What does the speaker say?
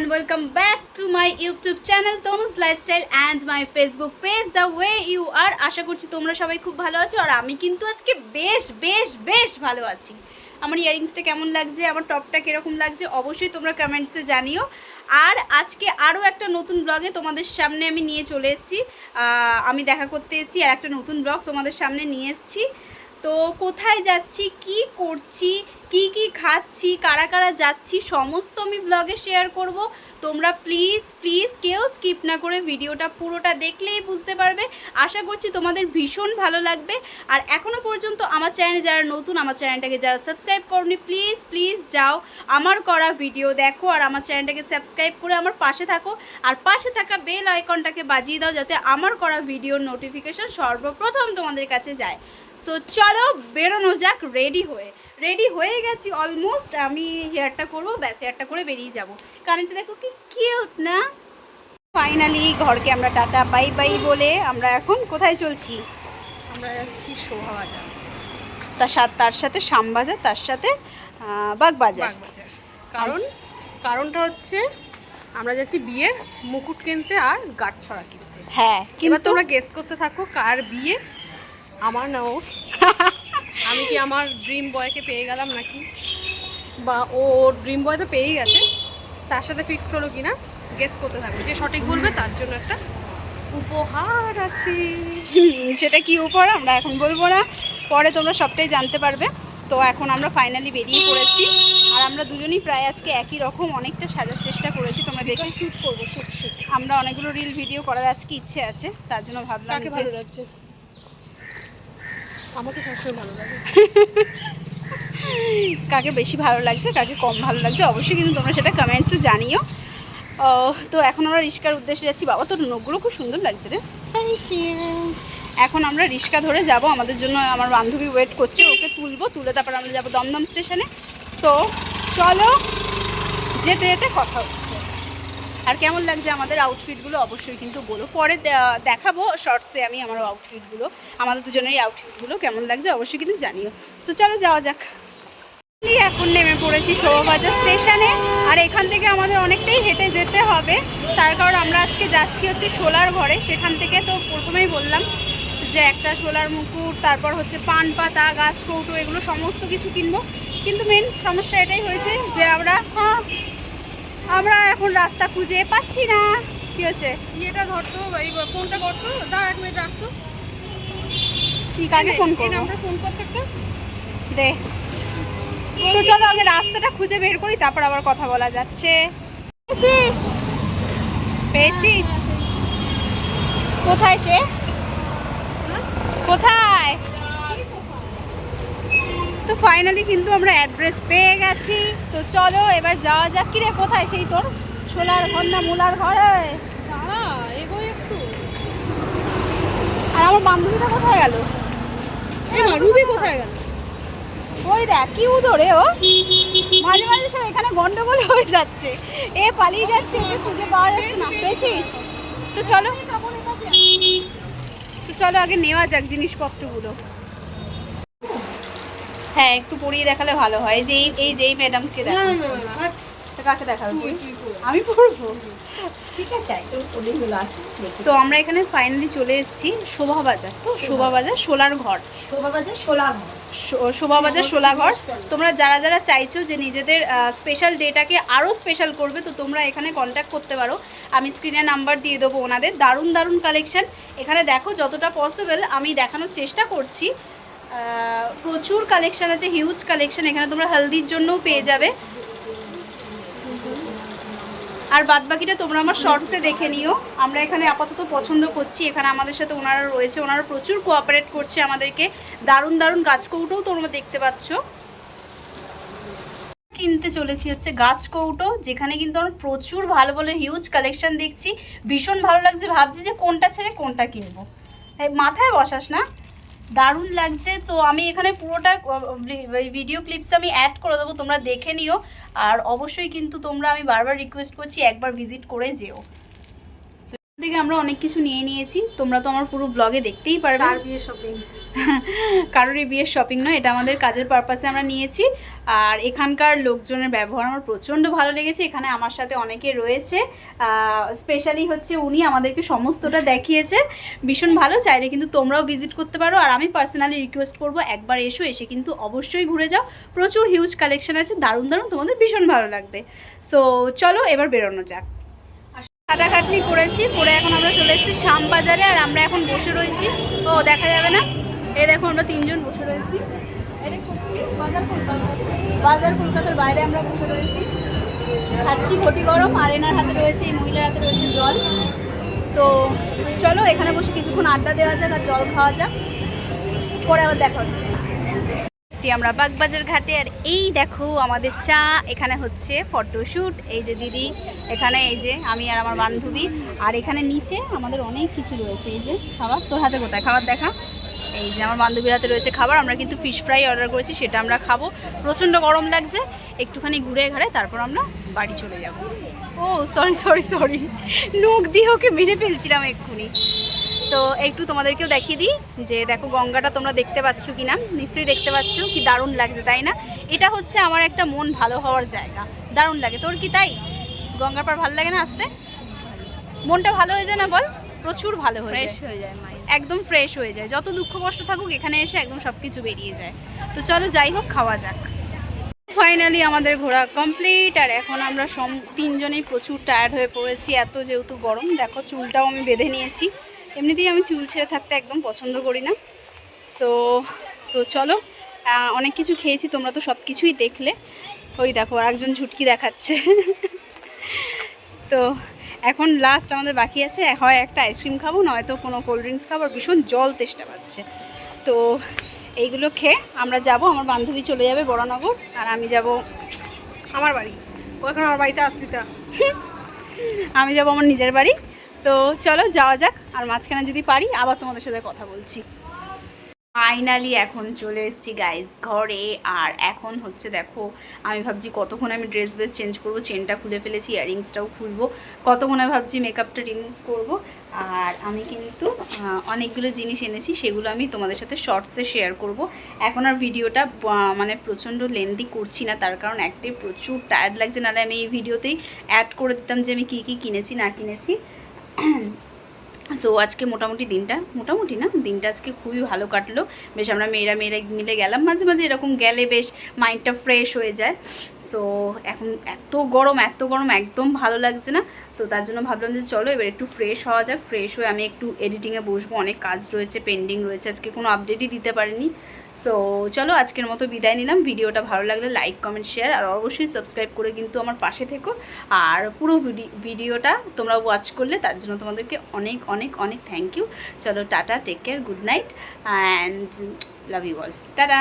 and welcome back to my YouTube channel Tomus Lifestyle and my Facebook page, The Way You Are. আশা করছি তোমরা সবাই খুব ভালো আছো, আর আমি কিন্তু আজকে বেশ বেশ বেশ ভালো আছি। আমার ইয়ারিংসটা কেমন লাগছে, আমার টপটা কীরকম লাগছে, অবশ্যই তোমরা কমেন্টসে জানিও। আর আজকে আরও একটা নতুন ব্লগে তোমাদের সামনে আমি নিয়ে চলে এসেছি। আমি দেখা করতে এসেছি, আর একটা নতুন ব্লগ তোমাদের সামনে নিয়ে এসেছি। তো কোথায় যাচ্ছি, কি করছি, কি কি খাচ্ছি, কারা কারা যাচ্ছি, সমস্ত আমি ব্লগে শেয়ার করব। তোমরা প্লিজ প্লিজ কেউ স্কিপ না করে ভিডিওটা পুরোটা দেখলেই বুঝতে পারবে। আশা করছি তোমাদের ভীষণ ভালো লাগবে। আর এখনও পর্যন্ত আমার চ্যানেলে যারা নতুন, আমার চ্যানেলটাকে যারা সাবস্ক্রাইব করনি প্লিজ প্লিজ যাও। আমার করা ভিডিও দেখো আর আমার চ্যানেলটাকে সাবস্ক্রাইব করে আমার পাশে থাকো। আর পাশে থাকা বেল আইকনটাকে বাজিয়ে দাও যাতে আমার করা ভিডিওর নোটিফিকেশন সর্বপ্রথম তোমাদের কাছে যায়। তো চলো বেরোনো যাক রেডি হয়ে। রেডি হয়ে গেছি অলমোস্ট আমি হেয়ারটা করব ব্যাস হেয়ারটা করে বেরিয়ে যাব। কারেন্টটা দেখো কি কিউট না? ফাইনালি ঘরকে আমরা টাটা বাই বাই বলে আমরা এখন কোথায় চলছি? আমরা যাচ্ছি শোভা বাজার। তার সাথে তার সাথে শ্যামবাজার তার সাথে বাগবাজার। কারণ কারণটা হচ্ছে আমরা যাচ্ছি বিয়ের মুকুট কিনতে আর গাঁট ছড়া কিনতে। হ্যাঁ কিন্তু তোমরা গেস করতে থাকো কার বিয়ে আমার না ওর আমি কি আমার ড্রিম বয়কে পেয়ে গেলাম নাকি? বা ও ড্রিম বয় তো পেয়েই গেছে। তার সাথে ফিক্সড হলো কিনা গেস করতে থাকবে যে সঠিক বলবে তার জন্য একটা উপহার আছে। সেটা কি উপর আমরা এখন বলব না। পরে তোমরা সবটাই জানতে পারবে। তো এখন আমরা ফাইনালি বেরিয়ে পড়েছি। আর আমরা দুজনেই প্রায় আজকে একই রকম অনেকটা সাজার চেষ্টা করেছি। তোমরা দেখে শুট করব শুট শুট আমরা অনেকগুলো রিল ভিডিও করার আজকে ইচ্ছে আছে। তার জন্য ভাবলাম ভালো লাগছে? আমাকে সবসময় ভালো লাগে। কাকে বেশি ভালো লাগছে কাকে কম ভালো লাগছে অবশ্যই কিন্তু তোমরা সেটা কমেন্টসে জানিও। তো এখন আমরা রিস্কার উদ্দেশ্যে যাচ্ছি। বাবা তোর নখগুলো খুব সুন্দর লাগছে রে। থ্যাংক ইউ এখন আমরা রিক্সা ধরে যাব। আমাদের জন্য আমার বান্ধবী ওয়েট করছে ওকে তুলবো। তুলে তারপর আমরা যাব দমদম স্টেশনে তো চলো যেতে যেতে কথা হচ্ছে। আর কেমন লাগছে আমাদের আউটফিটগুলো অবশ্যই কিন্তু বলো। পরে দেখাবো শর্টসে আমি আমার আউটফিটগুলো আমাদের দুজনেরই আউটফিটগুলো কেমন লাগছে অবশ্যই কিন্তু জানিও। তো চলো যাওয়া যাক। এখন নেমে পড়েছি শোভাবাজার স্টেশনে। আর এখান থেকে আমাদের অনেকটাই হেঁটে যেতে হবে। তার কারণ আমরা আজকে যাচ্ছি হচ্ছে সোলার ঘরে। সেখান থেকে তো প্রথমেই বললাম যে একটা সোলার মুকুট তারপর হচ্ছে পান পাতা গাছ কৌটো এগুলো সমস্ত কিছু কিনবো। কিন্তু মেন সমস্যা এটাই হয়েছে যে আমরা হ্যাঁ, আমরা এখন রাস্তা খুঁজে পাচ্ছি না। কি হচ্ছে ইয়েটা ধরতো এই ফোনটা করতো দাঁড়া এক মিনিট রাখতো কি কাকে ফোন করব? নাম্বারে ফোন করতে একটা। দে। তো চলো আগে রাস্তাটা খুঁজে বের করি তারপর আবার কথা বলা যাচ্ছে। পেয়েছিস? পেয়েছিস? কোথায় সে? কোথায়? তো ফাইনালি কিন্তু আমরা অ্যাড্রেস পেয়ে গেছি। তো চলো, এবার যাওয়া যাক। কি রে কোথায় সেই তোর? সোলার ঘর না মুলার ঘরে? আর আমার বান্ধবীটা কোথায় গেল? রুবি কোথায় গেল? ওই দেখ, কি উদরে ও। মাঝে মাঝে সব এখানে গন্ডগোল হয়ে যাচ্ছে। এ পালিয়ে যাচ্ছে ওকে খুঁজে পাওয়া যাচ্ছে না। পেয়েছিস? তো চলো। তো চলো, আগে নেওয়া যাক জিনিসপত্রগুলো। হ্যাঁ একটু পরিয়ে দেখালে ভালো হয়। যে এই- যেই ম্যাডামকে দেখা। কাকে দেখাবে। আমি পড়ব ঠিক আছে তো আমরা এখানে ফাইনালি চলে এসেছি শোভাবাজার তো শোভাবাজার সোলার ঘর। শোভা বাজার সোলা শো- শোভাবাজার শোলাঘর তোমরা যারা যারা চাইছো যে নিজেদের স্পেশাল ডেটাকে আরও স্পেশাল করবে তো তোমরা এখানে কন্ট্যাক্ট করতে পারো। আমি স্ক্রিনে নাম্বার দিয়ে দেবো ওনাদের। দারুণ দারুণ কালেকশন এখানে দেখো যতটা পসিবল আমি দেখানোর চেষ্টা করছি। প্রচুর কালেকশন আছে হিউজ কালেকশন এখানে তোমরা হলদির জন্যও পেয়ে যাবে। আর বাদ বাকিটা তোমরা আমার শর্টসে দেখে নিও। আমরা এখানে আপাতত পছন্দ করছি, এখানে আমাদের সাথে ওনারা রয়েছে, ওনারা প্রচুর কোঅপারেট করছে আমাদেরকে। দারুণ দারুণ গাছ কৌটোও তোমরা দেখতে পাচ্ছ। কিনতে চলেছি হচ্ছে গাছ কৌটো যেখানে কিন্তু আমরা প্রচুর ভালো ভালো হিউজ কালেকশন দেখছি। ভীষণ ভালো লাগছে, ভাবছি যে কোনটা ছেড়ে কোনটা কিনবো। মাথায় বসাস না। দারুণ লাগছে। তো আমি এখানে পুরোটা ভিডিও ক্লিপস আমি অ্যাড করে দেবো, তোমরা দেখে নিও। আর অবশ্যই কিন্তু তোমরা আমি বারবার রিকোয়েস্ট করছি একবার ভিজিট করে যেও। থেকে আমরা অনেক কিছু নিয়ে নিয়েছি। তোমরা তো আমার পুরো ব্লগে দেখতেই পারবে। আর বিয়ে শপিং কারোরই বিয়ের শপিং নয়, এটা আমাদের কাজের পারপাসে আমরা নিয়েছি। আর এখানকার লোকজনের ব্যবহার আমার প্রচণ্ড ভালো লেগেছে, এখানে আমার সাথে অনেকে রয়েছে। স্পেশালি হচ্ছে উনি আমাদেরকে সমস্তটা দেখিয়েছে ভীষণ ভালো, চাইলে কিন্তু তোমরাও ভিজিট করতে পারো। আর আমি পার্সোনালি রিকোয়েস্ট করব, একবার এসো, এসে কিন্তু অবশ্যই ঘুরে যাও। প্রচুর হিউজ কালেকশন আছে, দারুণ দারুণ, তোমাদের ভীষণ ভালো লাগবে। সো চলো এবার বেরোনো যাক। খাটাখাটনি করেছি, করে এখন আমরা চলে এসেছি শাম বাজারে আর আমরা এখন বসে রয়েছি। ও, দেখা যাবে না? এই দেখো, আমরা তিনজন বসে রয়েছি। বাজার কলকাতা। বাজার কলকাতার বাইরে আমরা বসে রয়েছি। খাচ্ছি ঘটি গরম, আর এনার হাতে রয়েছে, এই মহিলার হাতে রয়েছে জল। তো চলো, এখানে বসে কিছুক্ষণ আড্ডা দেওয়া যাক আর জল খাওয়া যাক। পরে আবার দেখা হচ্ছে। আমরা বাগবাজার ঘাটে, আর এই দেখো, আমাদের চা এখানে হচ্ছে ফটোশ্যুট এই যে দিদি, এখানে এই যে আমি আর আমার বান্ধবী। আর এখানে নিচে আমাদের অনেক কিছু রয়েছে। এই যে, খাবার, তোর হাতে কোথায়? খাবার দেখা। এই যে আমার বান্ধবীর হাতে রয়েছে খাবার আমরা কিন্তু ফিশ ফ্রাই অর্ডার করেছি সেটা আমরা খাব। প্রচণ্ড গরম লাগছে একটুখানি ঘুরে ঘাড়ে তারপর আমরা বাড়ি চলে যাব। ও সরি সরি সরি নখ দিয়ে ওকে মেরে ফেলছিলাম এক্ষুনি। তো একটু তোমাদেরকেও দেখিয়ে দিই যে দেখো গঙ্গাটা তোমরা দেখতে পাচ্ছ কি না নিশ্চয়ই দেখতে পাচ্ছ কি দারুণ লাগছে তাই না? এটা হচ্ছে আমার একটা মন ভালো হওয়ার জায়গা। দারুণ লাগে। তোর কি তাই? গঙ্গার পার ভালো লাগে না আসতে? মনটা ভালো হয়ে যায় না বল? প্রচুর ভালো হয়ে যায়। হয়ে যায় মাই। একদম ফ্রেশ হয়ে যায়। যত দুঃখ কষ্ট থাকুক, এখানে এসে একদম সব কিছু বেরিয়ে যায়। তো চলো যাই হোক, খাওয়া যাক। ফাইনালি আমাদের ঘোরা কমপ্লিট আর এখন আমরা সম তিনজনেই প্রচুর টায়ার্ড হয়ে পড়েছি, এত যেহেতু গরম। দেখো, চুলটাও আমি বেঁধে নিয়েছি। এমনিতেই আমি চুল ছেড়ে থাকতে একদম পছন্দ করি না। সো তো চলো অনেক কিছু খেয়েছি, তোমরা তো সব কিছুই দেখলে। ওই দেখো, আরেকজন ঝুটকি দেখাচ্ছে। তো এখন লাস্ট আমাদের বাকি আছে, হয় একটা আইসক্রিম খাব, নয়তো কোনো কোল্ড ড্রিঙ্কস খাব ভীষণ জল তেষ্টা পাচ্ছে। তো এইগুলো খেয়ে আমরা যাব, আমার বান্ধবী চলে যাবে বড়নগর, আর আমি যাব আমার বাড়ি। ও এখন আমার বাড়িতে আশ্রিতা। আমি যাব আমার নিজের বাড়ি। সো চলো যাওয়া যাক, আর মাঝখানে যদি পারি আবার তোমাদের সাথে কথা বলছি। ফাইনালি এখন চলে এসেছি গাইজ ঘরে। আর এখন হচ্ছে দেখো, আমি ভাবছি কতক্ষণ আমি ড্রেস বেস চেঞ্জ করব চেনটা খুলে ফেলেছি ইয়ারিংসটাও খুলবো। কতক্ষণে ভাবছি মেকআপটা রিমুভ করব। আর আমি কিন্তু অনেকগুলো জিনিস এনেছি, সেগুলো আমি তোমাদের সাথে শর্টসে শেয়ার করব। এখন আর ভিডিওটা মানে প্রচণ্ড লেন্দি করছি না, তার কারণ একটাই প্রচুর টায়ার্ড লাগছে। নাহলে আমি এই ভিডিওতেই অ্যাড করে দিতাম যে আমি কী কী কিনেছি, না কিনেছি। সো আজকে মোটামুটি দিনটা, মোটামুটি না, দিনটা আজকে খুবই ভালো কাটলো। বেশ আমরা মেয়েরা মেয়েরা মিলে গেলাম, মাঝে মাঝে এরকম গেলে বেশ মাইন্ডটা ফ্রেশ হয়ে যায়। সো এখন এত গরম এত গরম একদম ভালো লাগছে না। তো তার জন্য ভাবলাম যে চলো এবার একটু ফ্রেশ হওয়া যাক ফ্রেশ হয়ে আমি একটু এডিটিংয়ে বসবো। অনেক কাজ রয়েছে পেন্ডিং রয়েছে, আজকে কোনো আপডেটই দিতে পারিনি। সো চলো আজকের মতো বিদায় নিলাম। ভিডিওটা ভালো লাগলে লাইক কমেন্ট শেয়ার আর অবশ্যই সাবস্ক্রাইব করে কিন্তু আমার পাশে থেকো। আর পুরো ভিডিওটা তোমরা ওয়াচ করলে তার জন্য তোমাদেরকে অনেক অনেক অনেক থ্যাংক ইউ চলো tata take care good night and love you all tata!